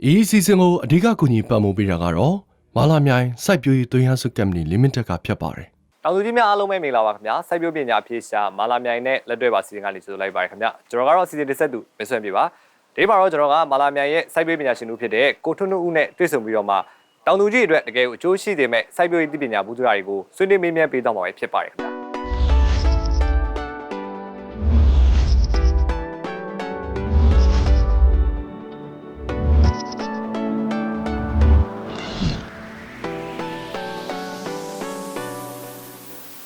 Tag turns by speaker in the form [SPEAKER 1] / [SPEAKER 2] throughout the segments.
[SPEAKER 1] ။ဤစီစဉ်ကိုအဓိကကူညီပံ့ပိုးပေးတာကတော့မာလာမြိုင်စိုက်ပျိုးရေးသွင်းရစုကမ္ပဏီ Limited ကဖြစ်ပါတယ်။
[SPEAKER 2] တောင်သူကြီးများအားလုံးပဲမင်္ဂလာပါခင်ဗျာစိုက်ပျိုးပညာအဖြေရှာမာလာမြိုင်နဲ့လက်တွဲပါစီစဉ်ကနေကြိုဆိုလိုက်ပါရခင်ဗျာကျွန်တော်ကတော့စီစဉ်တစ်ဆက်သူမဆွဲပြပါဒီမှာတော့ကျွန်တော်ကမာလာမြိုင်ရဲ့စိုက်ပျိုးပညာရှင်တို့ဖြစ်တဲ့ကိုထွန်းထွန်းဦးနဲ့တွေ့ဆုံပြီးတော့မှတောင်သူကြီးတွေအတွက်တကယ်ကိုအကျိုးရှိတဲ့မဲ့စိုက်ပျိုးရေးသိပညာဘူးသူရာတွေကိုဆွေးနွေးမေးမြန်းပေးတော့မှာပဲဖြစ်ပါတယ်ခင်ဗျာ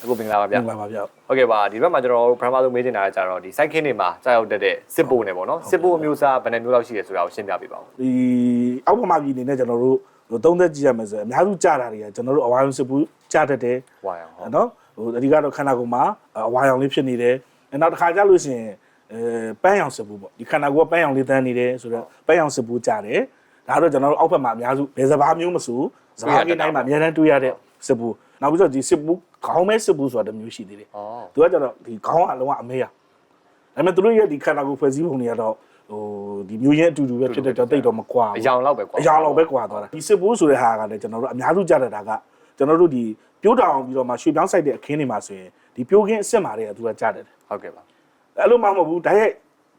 [SPEAKER 2] အခုမင်္ဂလာပါဗျာ
[SPEAKER 3] ပြန်လာပါဗျ
[SPEAKER 2] ဟုတ်ကဲ့ပါဒီဘက်မှာကျွန်တော်တို့ပထမဆုံးမေးချင်တာကကြတော့ဒီစိုက်ခင်းတွေမှာကြာရောက်တတ်တဲ့စစ်ပိုးနဲ့ပေါ့နော်စစ်ပိုးအမျိုးအစားဘယ်နှမျိုးလောက်ရှိတယ်ဆိုတာကိုရှင်းပြပေးပါဦး
[SPEAKER 3] ဒီအောက်ပမာပြည်အနေနဲ့ကျွန်တော်တို့ဟိုသုံးသက်ကြည့်ရမယ်ဆိုရင်အများစုကြာတာတွေကကျွန်တော်တို့အဝါရုံစစ်ဘူးကြာတတ်တယ်
[SPEAKER 2] ဝိုင်းအောင်ဟုတ်
[SPEAKER 3] နော်ဟိုအဓိကတော့ခန္ဓာကိုယ်မှာအဝါရောင်လေးဖြစ်နေတယ်အဲနောက်တစ်ခါကျလို့ရှိရင်အဲပန်းရောင်စစ်ဘူးပေါ့ဒီခန္ဓာကိုယ်ကပန်းရောင်လေးတန်းနေတယ်ဆိုတော့ပန်းရောင်စစ်ဘူးကြာတယ်ဒါတော့ကျွန်တော်တို့အောက်ဘက်မှာအများစုဘယ်စဘာမျိုးမဆိုစဘာကိန်းတိုင်းမှာအများတန်းတွေ့ရတဲ့စစ်ဘူး နောက်ပြီးတော့ဒီစစ်ဘူးခေါင်းမဲစစ်ဘူးဆိုတာတစ်မျိုးရှိသေးတယ်
[SPEAKER 2] อ๋อ
[SPEAKER 3] သူကကျတော့ဒီခေါင်းကအလုံးဝအမဲရဒါပေမဲ့သူတို့ရဲ့ဒီခန္ဓာကိုယ်ဖွဲ့စည်းပုံတွေကတော့ဟိုဒီမျိုးရင်းအတူတူပဲဖြစ်တဲ့ကြောင့်တိတ်တော့မကွာ
[SPEAKER 2] အ
[SPEAKER 3] ဘူး
[SPEAKER 2] ယောင်လောက်ပဲကွာ
[SPEAKER 3] အယောင်လောက်ပဲကွာသွားတာဒီစစ်ဘိုးဆိုတဲ့ဟာကလည်းကျွန်တော်တို့အများစုကြတဲ့တာကကျွန်တော်တို့ဒီပြိုးတောင်ပြီးတော့မှရွှေပြောင်းဆိုင်တဲ့အခင်းတွေမှာဆိုရင်ဒီပြိုးခင်းအစ်စ်မာတွေကသူကကြတယ်
[SPEAKER 2] ဟုတ်ကဲ့ပါ
[SPEAKER 3] အဲ့လိုမှမဟုတ်ဘူးတိုက်ရိုက်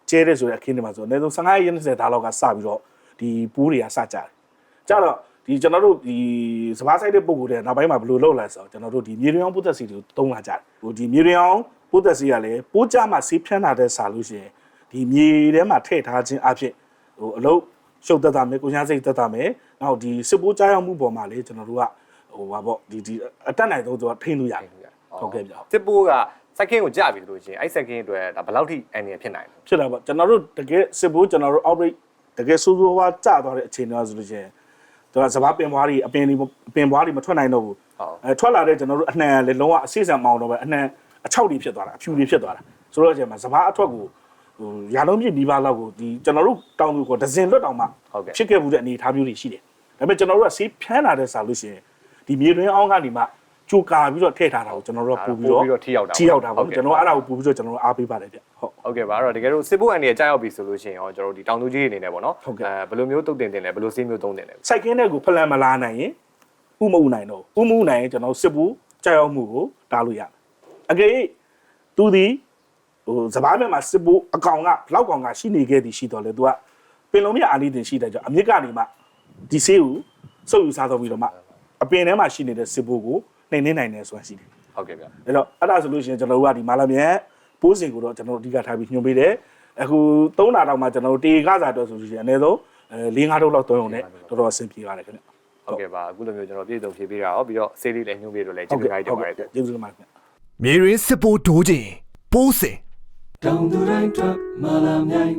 [SPEAKER 3] ကျဲတဲ့ဆိုတဲ့အခင်းတွေမှာဆိုအနည်းဆုံး15ရက်20ဒါလောက်ကစပြီးတော့ဒီပိုးတွေကစကြတယ်ကြတော့ ဒီကျွန်တော်တို့ဒီစပားဆိုင်တဲ့ပုံကိုယ်တွေနောက်ပိုင်းမှာဘယ်လိုလုပ်လဲဆိုတော့ကျွန်တော်တို့ဒီမြေရွံပုတ်သက်စီတွေကိုတုံးလာကြတယ်ဟိုဒီမြေရွံပုတ်သက်စီကလည်းပိုးကြမှာဆေးဖြန်းတာတဲ့စာလို့ရှိရင်ဒီမြေထဲမှာထည့်ထားခြင်းအဖြစ်ဟိုအလုပ်ရှုပ်သက်တာမယ်ကိုညာစိတ်သက်တာမယ်နောက်ဒီစစ်ပိုးကြားရောက်မှုပေါ်မှာလေကျွန်တော်တို့ကဟိုပါပေါ့ဒီဒီအတက်နိုင်ဆုံးသူကထိန်းလို့ရတယ်ဟုတ်ကဲ့ဗျာ
[SPEAKER 2] စစ်ပိုးကစိုက်ခင်းကိုကြာပြီလို့ရှိရင်အဲ့စိုက်ခင်းအတွက်ဒါဘယ်လောက်ထိအန်ရဖြစ်နိုင်လဲ
[SPEAKER 3] ဖြစ်တာပေါ့ကျွန်တော်တို့တကယ်စစ်ဘိုးကျွန်တော်တို့ outbreak တကယ်ဆိုးဆိုးဝါးကျသွားတဲ့အခြေအနေတော့ဆိုလို့ရှိရ င်သူကစဘာပင်ပွားတွေအပင်တွေအပင်ပွားတွေမထွက်နိုင်တော့ဘူး
[SPEAKER 2] ဟုတ်
[SPEAKER 3] အဲထွက်လာတဲ့ကျွန်တော်တို့အနှံလေလုံးဝအစိစံမအောင်တော့ပဲအနှံအချောက်တွေဖြစ်သွားတာအဖြူတွေဖြစ်သွားတာဆိုတော့အချိန်မှာစဘာအထွက်ကိုဟိုရာလုံးပြည့်နီးပါးလောက်ကိုဒီကျွန်တော်တို့တောင်သူကိုဒဇင်လွတ်တောင်မှ
[SPEAKER 2] ဟုတ်ကဲ့
[SPEAKER 3] ဖြစ်ခဲ့မှုတဲ့အနေအထားမျိုးတွေရှိတယ်ဒါပေမဲ့ကျွန်တော်တို့ကဆေးဖြန်းလာတဲ့စာလို့ရှိရင်ဒီမြေတွင်းအောင်ကနေမှ ကြိုကာပြီးတော့ထည့်ထားတာကိုကျွန်တော်တို့ကပို့ပြီးတော့
[SPEAKER 2] ပို့ပြီးတော့ထိရောက်တာပေါ့
[SPEAKER 3] ထိရောက်တာ
[SPEAKER 2] ဟု
[SPEAKER 3] ပေါ့
[SPEAKER 2] တ်ကဲ့
[SPEAKER 3] ကျွန်တော်အဲ့ဒါကိုပို့ပြီးတော့ကျွန်တော်တို့အားပေးပါတယ်ဗျဟုတ်
[SPEAKER 2] ဟုတ်ကဲ့ပါအဲ့တော့တကယ်လို့စစ်ပိုးအန်ရကြာရောက်ပြီဆိုလို့ရှိရင်ရောကျွန်တော်တို့ဒီတောင်သူကြီးတွေအနေနဲ့ပေါ့နော်
[SPEAKER 3] ဟုတ်ကဲ့
[SPEAKER 2] ဘယ်လိုမျိုးတုတ်တင်တင်လဲဘယ်လိုစေးမျိုးသုံးတင်လဲ
[SPEAKER 3] စိုက်ကင်းတဲ့ကိုဖလန်မလာနိုင်ရင်ဥမဥနိုင်တော့ဥမဥနိုင်ရင်ကျွန်တော်စစ်ဘူးကြောက်ရောက်မှုကိုတားလို့ရတယ်အကယ်၍သူဒီဟိုစပားမြတ်မှာစစ်ဘူးအကောင်ကဘလောက်ကောင်ကရှိနေခဲ့သည်ရှိတော့လေသူကပင်လုံးမြအာလီတင်ရှိတဲ့ကြောင့်အမြစ်ကနေမှဒီဆေးကိုစုပ်ယူစားတော့ပြီးတော့မှအပင်ထဲမှာရှိနေတဲ့စစ်ဘူးကို နှိမ်နှင်းနိုင်တယ်ဆိုတာရှိတယ်
[SPEAKER 2] ဟုတ်ကဲ့ဗျ
[SPEAKER 3] အဲ့တော့အဲ့ဒါဆိုလို့ရှိရင်ကျွန်တော်တို့ကဒီမာလာမြန်ပိုးစင်ကိုတော့ကျွန်တော်တို့အဓိကထားပြီးညွှန်ပေးတယ်အခု၃နာတောင်မှကျွန်တော်တို့တေကားစာတော့ဆိုလို့ရှိရင်အနည်းဆုံးအဲ၄၅ထုတ်လောက်သုံးရုံနဲ့တော်တော်အဆင်ပြေပါတယ်ခင်ဗျ
[SPEAKER 2] ဟုတ်ကဲ့ပါအခုလိုမျိုးကျွန်တော်ပြည်စုံဖြေပေးတာရောပြီးတော့စေးလေးလည်းညှို့ပေးလို့လည်းကျေးဇူးတင်ပါတယ်
[SPEAKER 3] ကျေးဇူးတင်ပါတယ်ခင်ဗျ
[SPEAKER 4] မြေရင်းစစ်ပိုးဒိုးခြင်းပိုးစင်
[SPEAKER 1] တောင်သူတိုင်းထွက်မာလာမြိုင်